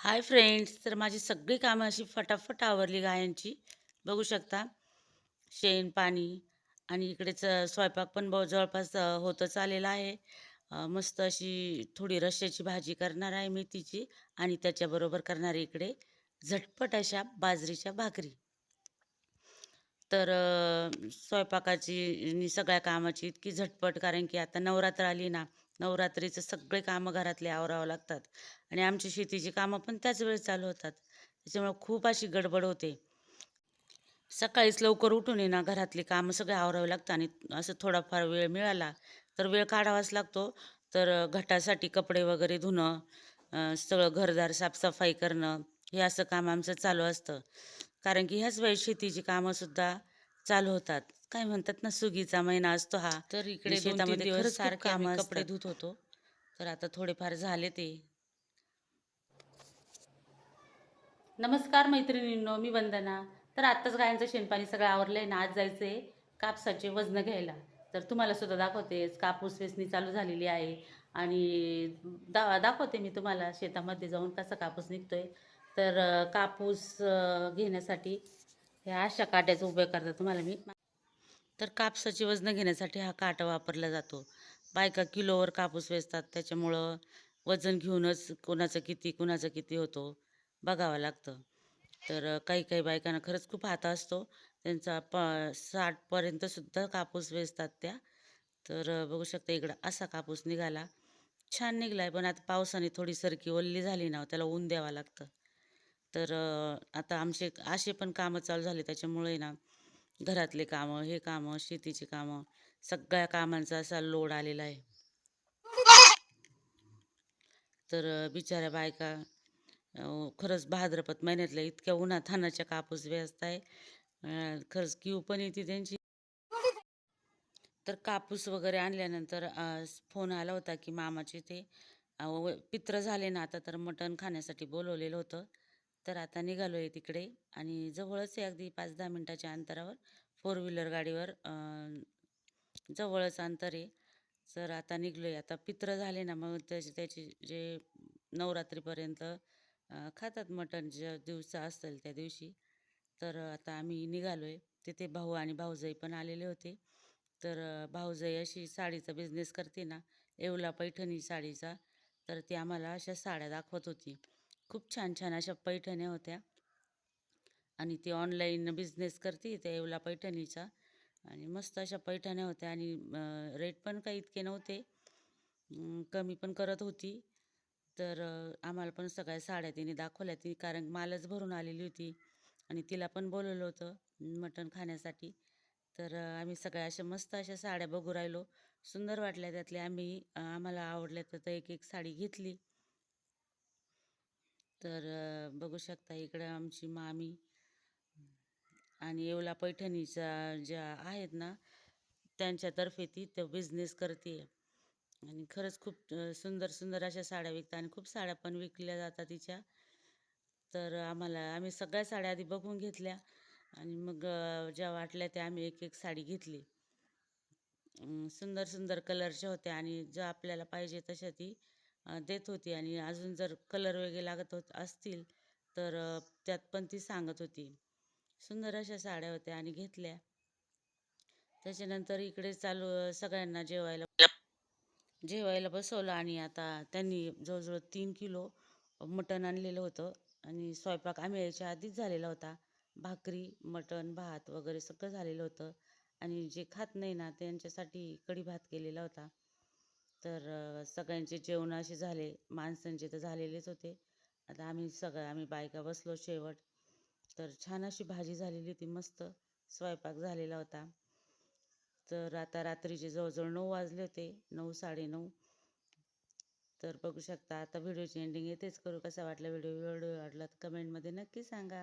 Hi friends तर माझी सगळी कामं अशी फटाफट आवरली गायांची. बघू शकता शेण पाणी आणि इकडेच स्वयंपाक पण बहु जवळपास होतच आलेला आहे. मस्त अशी थोडी रश्श्याची भाजी करणार आहे मेथीची आणि त्याच्याबरोबर करणार इकडे झटपट अशा बाजरीच्या भाकरी. तर स्वयंपाकाची आणि सगळ्या कामाची इतकी झटपट कारण की आता नवरात्र आली ना नवरात्रीचं सगळे कामं घरातले आवरावं लागतात. आणि आमची शेतीची कामं पण त्याच वेळेस चालू होतात. त्याच्यामुळे खूप अशी गडबड होते. सकाळीच लवकर उठून ना घरातली कामं सगळे आवरावे लागतं आणि असं थोडाफार वेळ मिळाला तर वेळ काढावाच लागतो. तर घटासाठी कपडे वगैरे धुणं सगळं घरदार साफसफाई करणं हे असं काम आमचं चालू असतं. कारण की ह्याच वेळेस शेतीची कामंसुद्धा चालू होतात. काय म्हणतात ना सुगीचा महिना असतो हा. तर इकडे शेतामध्ये सारखे आम्ही कामं कपडे कपडे धुत होतो. तर आता थोडेफार झाले ते. नमस्कार मैत्रिणींनो मी वंदना. तर आत्ताच गायांचं शेणपाणी सगळं आवरलंय ना आज जायचंय कापसाचे वजन घ्यायला. तर तुम्हाला सुद्धा दाखवतेच कापूस वेचणी चालू झालेली आहे. आणि दा दाखवते मी तुम्हाला शेतामध्ये जाऊन कसा कापूस निघतोय. तर कापूस घेण्यासाठी ह्या अशा काट्याचा उपयोग करतात तुम्हाला मी. तर कापसाची वजनं घेण्यासाठी हा काटा वापरला जातो. बायका किलोवर कापूस वेचतात त्याच्यामुळं वजन घेऊनच कोणाचं किती कुणाचं किती होतो बघावं लागतं. तर काही काही बायकांना खरंच खूप हात असतो. त्यांचा प साठपर्यंत सुद्धा कापूस वेचतात त्या. तर बघू शकता इकडं असा कापूस निघाला. छान निघलाय पण आता पावसाने थोडी सरकी ओल्ली झाली ना त्याला ऊन द्यावं लागतं. तर आता आमचे असे पण कामं चालू झाले त्याच्यामुळे ना घरातले कामं हे कामं शेतीची कामं सगळ्या कामांचा असा लोड आलेला आहे. तर बिचाऱ्या बायका खरंच भाद्रपद महिन्यातल्या इतक्या उन्हातान्हाच्या कापूस व्यस्त आहे. खरंच क्यू पण येते त्यांची. तर कापूस वगैरे आणल्यानंतर फोन आला होता की मामाचे ते पित्र झाले ना आता तर मटण खाण्यासाठी बोलवलेलं होतं. तर आता निघालो आहे तिकडे आणि जवळच आहे अगदी पाच दहा मिनटाच्या अंतरावर. फोर व्हीलर गाडीवर जवळच अंतर आहे. तर आता निघलो आहे आता पित्र झाले ना मग त्याचे त्याचे जे नवरात्रीपर्यंत खातात मटण ज्या दिवसा असेल त्या दिवशी. तर आता आम्ही निघालो आहे तिथे भाऊ आणि भाऊजाई पण आलेले होते. तर भाऊजाई अशी साडीचा बिझनेस करते ना येवला पैठणी साडीचा. तर ती आम्हाला अशा साड्या दाखवत होती. खूप छान छान अशा पैठण्या होत्या. आणि ती ऑनलाईन बिझनेस करते त्या येवला पैठणीचा. आणि मस्त अशा पैठण्या होत्या आणि रेट पण काही इतके नव्हते. कमी पण करत होती. तर आम्हाला पण सगळ्या साड्या तिने दाखवल्या ती कारण मालच भरून आलेली होती. आणि तिला पण बोलवलं होतं मटण खाण्यासाठी. तर आम्ही सगळ्या अशा मस्त अशा साड्या बघू राहिलो. सुंदर वाटल्या त्यातल्या आम्ही आम्हाला आवडल्या तर एक एक साडी घेतली. तर बघू शकता इकडं आमची मामी आणि येवला पैठणीच्या ज्या आहेत ना त्यांच्यातर्फे ती तो बिझनेस करते. आणि खरंच खूप सुंदर सुंदर अशा साड्या विकतात आणि खूप साड्या पण विकल्या जातात तिच्या. तर आम्हाला आम्ही सगळ्या साड्या आधी बघून घेतल्या आणि मग ज्या वाटल्या त्या आम्ही एक एक साडी घेतली. सुंदर सुंदर कलरच्या होत्या आणि ज्या आपल्याला पाहिजे तशा ती देत होती आणि अजून जर कलर वगैरे लागत होत असतील तर त्यात पण ती सांगत होती. सुंदर अशा साड्या होत्या आणि घेतल्या. त्याच्यानंतर इकडे चालू सगळ्यांना जेवायला जेवायला बसवलं आणि आता त्यांनी जवळजवळ तीन किलो मटण आणलेलं होतं आणि स्वयंपाक आम्ही यायच्या आधीच झालेला होता. भाकरी मटण भात वगैरे सगळं झालेलं होतं आणि जे खात नाही ना त्यांच्यासाठी कढी भात केलेला होता. तर सगळ्यांचे जेवण असे झाले. माणसांचे तर झालेलेच होते. आता आम्ही सगळं आम्ही बायका बसलो शेवट. तर छान अशी भाजी झालेली होती मस्त. स्वयंपाक झालेला होता. तर आता रात्रीचे जवळजवळ नऊ वाजले होते नऊ साडेनऊ तर बघू शकता आता व्हिडिओची एंडिंग येतेच करू. कसा वाटला व्हिडिओ? व्हिडिओ वाटला तर कमेंटमध्ये नक्की सांगा.